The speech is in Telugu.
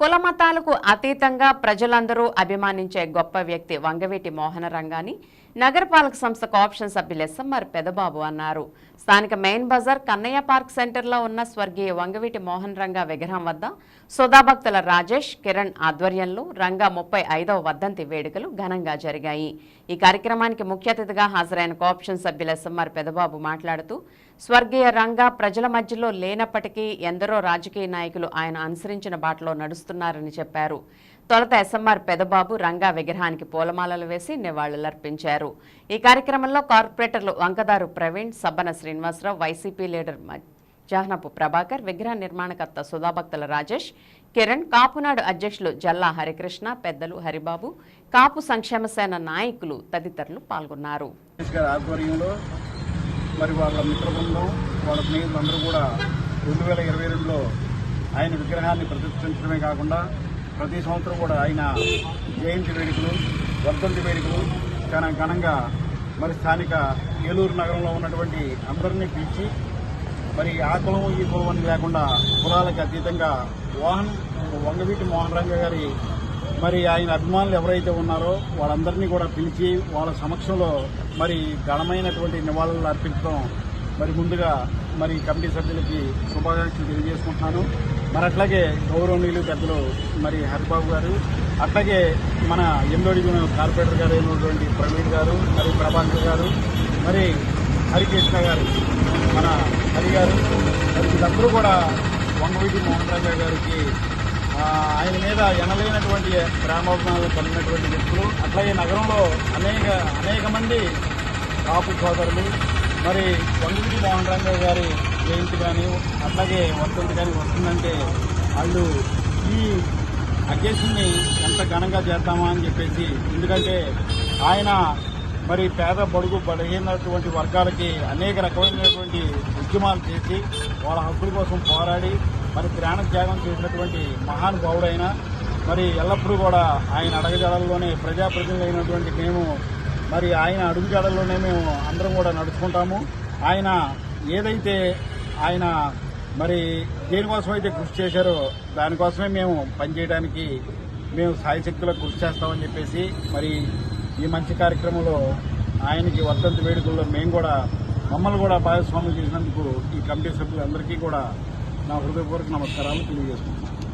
కులమతాలకు అతీతంగా ప్రజలందరూ అభిమానించే గొప్ప వ్యక్తి వంగవీటి మోహన రంగాని నగరపాలక సంస్థ కోఆప్షన్ సభ్యులు ఎస్ఎంఆర్ పెదబాబు అన్నారు. స్థానిక మెయిన్ బజార్ కన్నయ్య పార్క్ సెంటర్లో ఉన్న స్వర్గీయ వంగవీటి మోహన్ రంగా విగ్రహం వద్ద సుధాభక్తుల రాజేష్ కిరణ్ ఆధ్వర్యంలో రంగా ముప్పై ఐదవ వర్ధంతి వేడుకలు ఘనంగా జరిగాయి. ఈ కార్యక్రమానికి ముఖ్య అతిథిగా హాజరైన కోఆప్షన్ సభ్యులు ఎస్ఎంఆర్ పెదబాబు మాట్లాడుతూ స్వర్గీయ రంగా ప్రజల మధ్యలో లేనప్పటికీ ఎందరో రాజకీయ నాయకులు ఆయన అనుసరించిన బాటలో నడుస్తున్నారని చెప్పారు. తొలుత ఎస్ఎంఆర్ పెదబాబు రంగా విగ్రహానికి పూలమాలలు వేసి నివాళులర్పించారు. ఈ కార్యక్రమంలో కార్పొరేటర్లు వంకదారు ప్రవీణ్ సబ్బన శ్రీనివాసరావు వైసీపీ లీడర్ మ- జాహ్నపు ప్రభాకర్ విగ్రహ నిర్మాణకర్త సుధాభక్తుల రాజేష్ కిరణ్ కాపునాడు అధ్యక్షులు జల్లా హరికృష్ణ పెద్దలు హరిబాబు కాపు సంక్షేమ సేన నాయకులు తదితరులు పాల్గొన్నారు. మరి వాళ్ళ మిత్రబృందం వాళ్ళ స్నేహితులందరూ కూడా రెండు వేల ఇరవై రెండులో ఆయన విగ్రహాన్ని ప్రతిష్ఠించడమే కాకుండా ప్రతి సంవత్సరం కూడా ఆయన జయంతి వేడుకలు వర్ధంతి వేడుకలు చాలా ఘనంగా మరి స్థానిక ఏలూరు నగరంలో ఉన్నటువంటి అందరినీ పిలిచి మరి ఆ కులం ఈ కులం అని లేకుండా కులాలకు అతీతంగా మోహన్ వంగవీటి మోహన్ రంగ గారి మరి ఆయన అభిమానులు ఎవరైతే ఉన్నారో వాళ్ళందరినీ కూడా పిలిచి వాళ్ళ సమక్షంలో మరి ఘనమైనటువంటి నివాళులు అర్పించడం మరి ముందుగా మరి కమిటీ సభ్యులకి శుభాకాంక్షలు తెలియజేసుకుంటున్నాను. మరి అట్లాగే గౌరవనీయులు పెద్దలు మరి హరిబాబు గారు అట్లాగే మన ఎనిమిదో డివిజన్ కార్పొరేటర్ గారు అయినటువంటి ప్రవీణ్ గారు మరి ప్రభాకర్ గారు మరి హరికృష్ణ గారు మన హరి గారు మరి వీళ్ళందరూ కూడా వంగవీటి మోహన్ రాజా గారికి ఆయన మీద ఎనలేనటువంటి ప్రేమాభిమానాలు కలిగినటువంటి వ్యక్తులు. అట్లాగే నగరంలో అనేక అనేక మంది కాపు సోదరులు మరి వంగవీటి మోహన్ గారి జయంతి కానీ అట్లాగే వర్తంతి కానీ వస్తుందంటే వాళ్ళు ఈ అకేషన్ని ఎంత ఘనంగా చేద్దామా అని చెప్పేసి ఎందుకంటే ఆయన మరి పేద బడుగు బలహీనటువంటి వర్గాలకి అనేక రకమైనటువంటి ఉద్యమాలు చేసి వాళ్ళ హక్కుల కోసం పోరాడి మరి ప్రాణ త్యాగం చేసినటువంటి మహానుభావుడైన మరి ఎల్లప్పుడూ కూడా ఆయన అడగజాడల్లోనే ప్రజాప్రతినిధులు అయినటువంటి మేము మరి ఆయన అడుగుజాడల్లోనే మేము అందరం కూడా నడుచుకుంటాము. ఆయన ఏదైతే ఆయన మరి దేనికోసం అయితే కృషి చేశారో దానికోసమే మేము పనిచేయడానికి మేము సాయశక్తులకు కృషి చేస్తామని చెప్పేసి మరి ఈ మంచి కార్యక్రమంలో ఆయనకి వర్ధంతి వేడుకల్లో మేము కూడా మమ్మల్ని కూడా భాగస్వామ్యం చేసినందుకు ఈ కమిటీ సభ్యులందరికీ కూడా నా హృదయపూర్వక నమస్కారాలు తెలియజేసుకుంటున్నాను